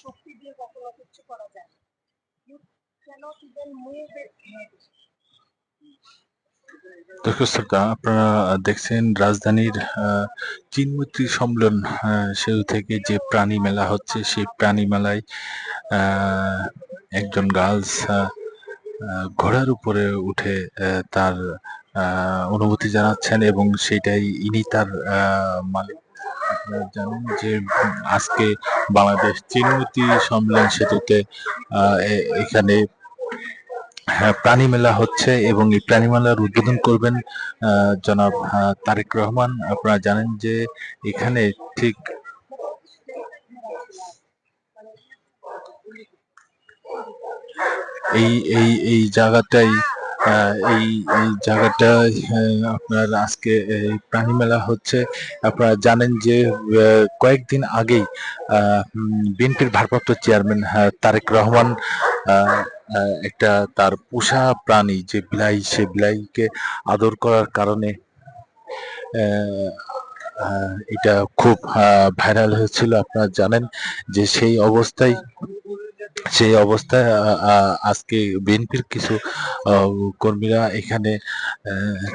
শক্তি দিয়ে কখনো কিচ্ছু করা যায় না। ইউ ক্যানট ইভেন মুভ আপনারা দেখছেন রাজধানীর চিনমৈত্রী সম্মেলন সেতু থেকে যে প্রাণী মেলা হচ্ছে, সেই প্রাণী মেলায় একজন গার্লস ঘোড়ার উপরে উঠে তার অনুভূতি জানাচ্ছেন এবং সেটাই ইনি তার মালিক। আপনারা জানেন যে আজকে বাংলাদেশ চিনমৈত্রী সম্মেলন সেতুতে এখানে হ্যাঁ প্রাণী মেলা হচ্ছে এবং এই প্রাণী মেলার উদ্বোধন করবেন জনাব তারেক রহমান। আপনারা জানেন যে এখানে ঠিক এই এই এই জায়গাটাই এই জায়গাটায় আপনার আজকে প্রাণী মেলা হচ্ছে। আপনারা জানেন যে কয়েকদিন আগেই বিএনপির ভারপ্রাপ্ত চেয়ারম্যান আহ, তারেক রহমান একটা তার পোষা প্রাণী যে বিলাই সে বিলাইকে আদর করার কারণে এটা খুব ভাইরাল হয়েছিল আপনারা জানেন যে সেই অবস্থায় সেই অবস্থায় আজকে বিএনপির কিছু কর্মীরা এখানে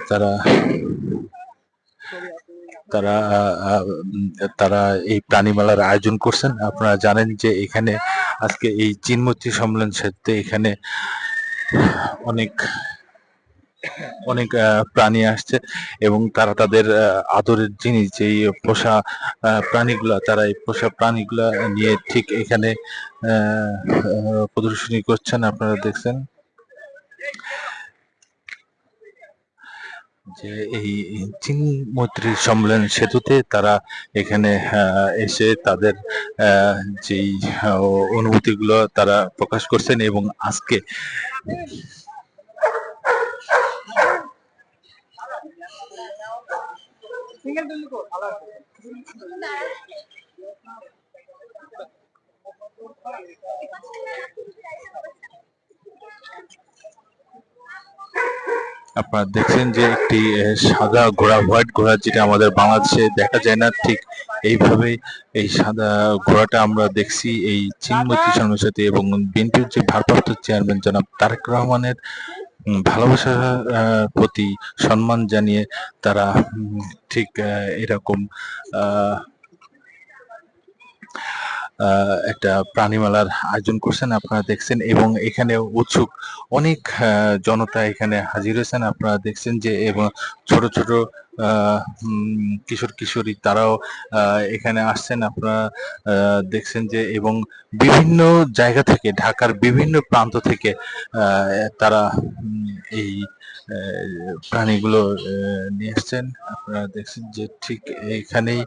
তারা তারা তারা এই প্রাণী মেলার আয়োজন করছেন। আপনারা জানেন যে এখানে আজকে এই চিনমতি সম্মেলন সাথে এখানে অনেক অনেক প্রাণী আসছে এবং তারা তাদের আদরের জিনিস যেই পোষা প্রাণীগুলা, তারা এই পোষা প্রাণীগুলা নিয়ে ঠিক এখানে প্রদর্শনী করছেন, আপনারা দেখছেন। যে এই চিনমৈত্রী সম্মেলন সেতুতে তারা এখানে এসে তাদের যেই অনুভূতিগুলো তারা প্রকাশ করছেন এবং আজকে সিঙ্গেল আপনারা দেখছেন যে একটি সাদা ঘোড়া, হোয়াইট ঘোড়া যেটা আমাদের বাংলাদেশে দেখা যায় না, ঠিক এইভাবে এই সাদা ঘোড়াটা আমরা দেখছি এই চিনমতি সাথে এবং বিএনপির যে ভারপ্রাপ্ত চেয়ারম্যান জনাব তারেক রহমানের ভালোবাসার প্রতি সম্মান জানিয়ে তারা ঠিক এরকম একটা প্রাণী মেলার আয়োজন করছেন আপনারা দেখছেন এবং এখানে উৎসুক অনেক জনতা এখানে হাজির হয়েছেন। আপনারা দেখছেন যে এবং ছোট ছোট কিশোর, কিশোরী তারাও এখানে আসছেন। আপনারা দেখছেন যে এবং বিভিন্ন জায়গা থেকে, ঢাকার বিভিন্ন প্রান্ত থেকে তারা এই প্রাণীগুলো নিয়ে এসছেন আপনারা দেখছেন যে ঠিক এখানেই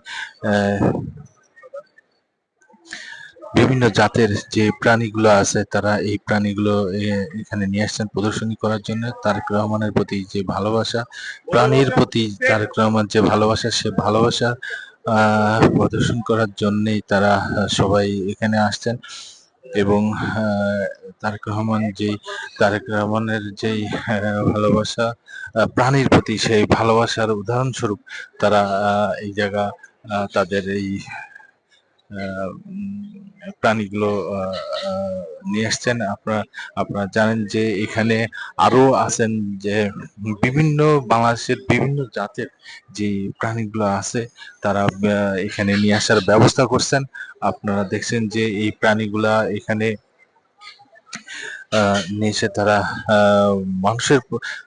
বিভিন্ন জাতের যে প্রাণীগুলো আছে, তারা এই প্রাণীগুলো এখানে নিয়ে আসছেন প্রদর্শনী করার জন্য। তারেক রহমানের প্রতি যে ভালোবাসা, প্রাণীর প্রতি তারেক রহমান যে ভালোবাসা, সে ভালোবাসা প্রদর্শন করার জন্যই তারা সবাই এখানে আসছেন। এবং তারেক রহমান যেই, তারেক রহমানের যেই ভালোবাসা প্রাণীর প্রতি সেই ভালোবাসার উদাহরণস্বরূপ তারা এই জায়গা তাদের এই প্রাণীগুলো নিয়ে এসছেন আপনারা আপনারা জানেন যে এখানে আরও আছেন যে বিভিন্ন বাংলাদেশের বিভিন্ন জাতের যে প্রাণীগুলো আছে, তারা এখানে নিয়ে আসার ব্যবস্থা করছেন। আপনারা দেখছেন যে এই প্রাণীগুলা এখানে নিয়ে তারা মানুষের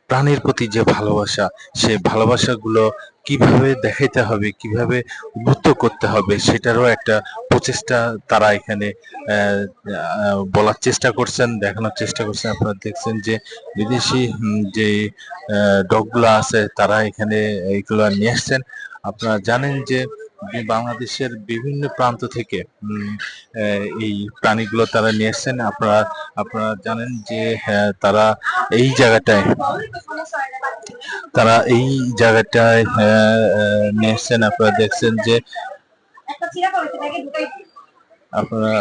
প্রাণীর প্রতি যে ভালোবাসা সেই ভালোবাসাগুলো কীভাবে দেখাইতে হবে, কীভাবে উদ্বুদ্ধ করতে হবে, সেটারও একটা প্রচেষ্টা তারা এখানে বলার চেষ্টা করছেন, দেখানোর চেষ্টা করছেন। আপনারা দেখছেন যে বিদেশি যে ডগগুলো আছে, তারা এখানে এইগুলো নিয়ে আসছেন। আপনারা জানেন যে বাংলাদেশের বিভিন্ন প্রান্ত থেকে এই প্রাণীগুলো তারা নিয়ে এসছেন। আপনারা আপনারা জানেন যে হ্যাঁ, তারা এই জায়গাটায় তারা এই জায়গাটায় আহ, নিয়ে এসছেন। আপনারা দেখছেন যে আপনারা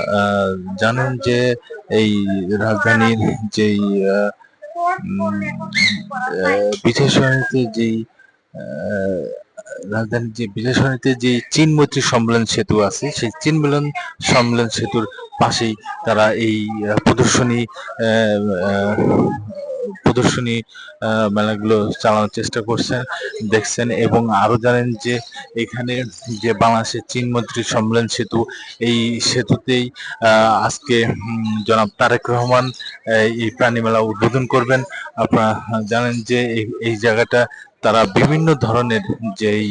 জানেন যে এই রাজধানীর যেই সহায়তে যেই রাজধানীর যে বিলাসবাড়িতে যে চীন মৈত্রী সম্মেলন সেতু আছে, সেই চীন মিলন সম্মেলন সেতুর পাশেই তারা এই প্রদর্শনী প্রদর্শনী মেলাগুলো চালানোর চেষ্টা করছেন, দেখছেন এবং আরও জানেন যে এখানে যে বাংলাদেশের চীন মন্ত্রী সম্মেলন সেতু, এই সেতুতেই আজকে জনাব তারেক রহমান এই প্রাণী মেলা উদ্বোধন করবেন। আপনারা জানেন যে এই জায়গাটা তারা বিভিন্ন ধরনের যেই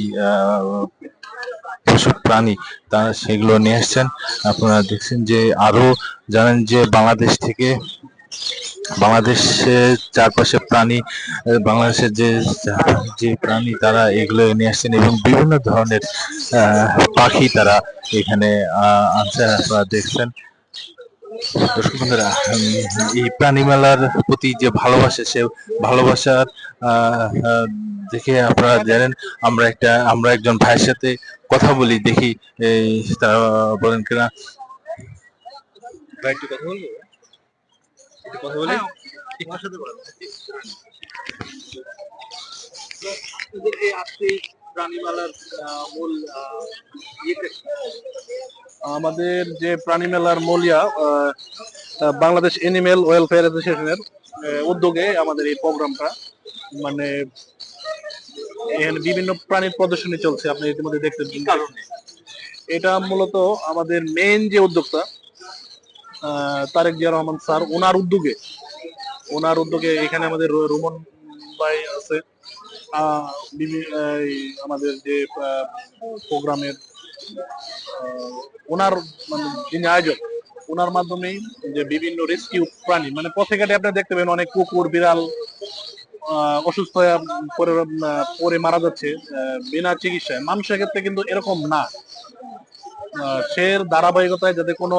পশু প্রাণী তারা সেগুলো নিয়ে আসছেন। আপনারা দেখছেন যে আরও জানেন যে বাংলাদেশ থেকে বাংলাদেশের চারপাশে প্রাণী, বাংলাদেশের যে যে প্রাণী তারা এগুলো নিয়ে আসছেন এবং বিভিন্ন ধরনের পাখি তারা এখানে আনছেন আপনারা দেখছেন দর্শক বন্ধুরা এই প্রাণী মেলার প্রতি যে ভালোবাসা সে ভালোবাসার দেখে আপনারা জানেন আমরা একটা আমরা একজন ভাইয়ের সাথে কথা বলি দেখি তারা বলেন কিনা। ভাই একটু কথা বলব? কথা বলি? তোমার সাথে বলেন এই আজকে প্রাণীমেলার মূল কি? আমাদের যে প্রাণী মেলার মলিয়া বাংলাদেশ এনিম্যাল ওয়েলফেয়ার অ্যাসোসিয়েশনের উদ্যোগে আমাদের এই প্রোগ্রামটা মানে এখানে বিভিন্ন প্রাণীর প্রদর্শনী চলছে আপনি ইতিমধ্যে দেখতে এটা মূলত আমাদের মেইন যে উদ্যোক্তা আহ, তারেক জিয়া রহমান স্যার ওনার উদ্যোগে ওনার উদ্যোগে এখানে আমাদের রোমন ভাই আছে আমাদের যে প্রোগ্রামের ওনার মানে যিনি আয়োজক, ওনার মাধ্যমেই যে বিভিন্ন রেস্কিউ প্রাণী মানে পথে ঘাটে আপনি দেখতে পাবেন অনেক কুকুর, বিড়াল অসুস্থ হয়ে পরে পরে মারা যাচ্ছে বিনা চিকিৎসায়। মানুষের ক্ষেত্রে কিন্তু এরকম না। সের ধারাবাহিকতায় যাতে কোনো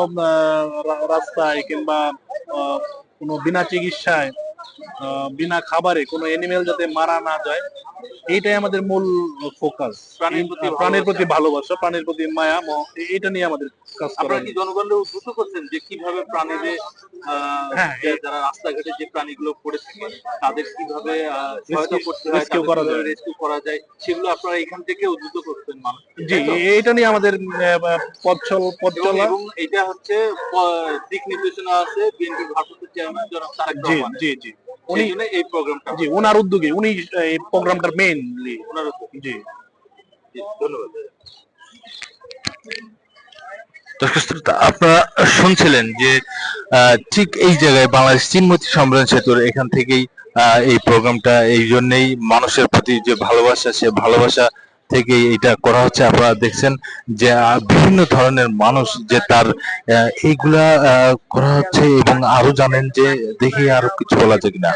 রাস্তায় কিংবা কোনো বিনা চিকিৎসায় বিনা খাবারে কোনো এনিমেল যাতে মারা না যায় এইটাই আমাদের মূল ফোকাস প্রাণীর প্রতি ভালোবাসা। প্রাণীর প্রতি মায়া মোহ, এ- এইটা নিয়ে আমাদের কাজ করা আপনারা কি জনগণকে উদ্বুদ্ধ করছেন যে কীভাবে প্রাণীদের হ্যাঁ, যারা রাস্তাঘাটে যে প্রাণীগুলো পড়ে থাকে তাদের কীভাবে সহায়তা করতে হয় rescue করা যায়। রেস্কিউ করা যায় সেগুলো আপনারা এখান থেকে উদ্বুদ্ধ করছেন মানুষ। জি এইটা নিয়ে আমাদের পথ চল পথ এবং চলা। এবং এটা হচ্ছে দিক নির্দেশনা আছে বিএনপি ভারপ্রাপ্ত চেয়ারম্যান জনাব তারেক জি রহমান জি জি। উনি এই প্রোগ্রামটা জি ওনার উদ্যোগে উনি এই প্রোগ্রামটার মেইনলি ওনার উদ্যোগে। জি। ধন্যবাদ। আপনারা শুনছিলেন যে আহ, ঠিক এই জায়গায় বাংলাদেশ চীনমতি সম্মেলন সেতুর এখান থেকেই আহ, এই প্রোগ্রামটা এই জন্যেই মানুষের প্রতি যে ভালোবাসা সে ভালোবাসা থেকে এটা করা হচ্ছে। আপনারা দেখছেন যে বিভিন্ন ধরনের মানুষ যে তার এইগুলা করা হচ্ছে এবং আরও জানেন যে, দেখি আরও কিছু বলা যায় কিনা।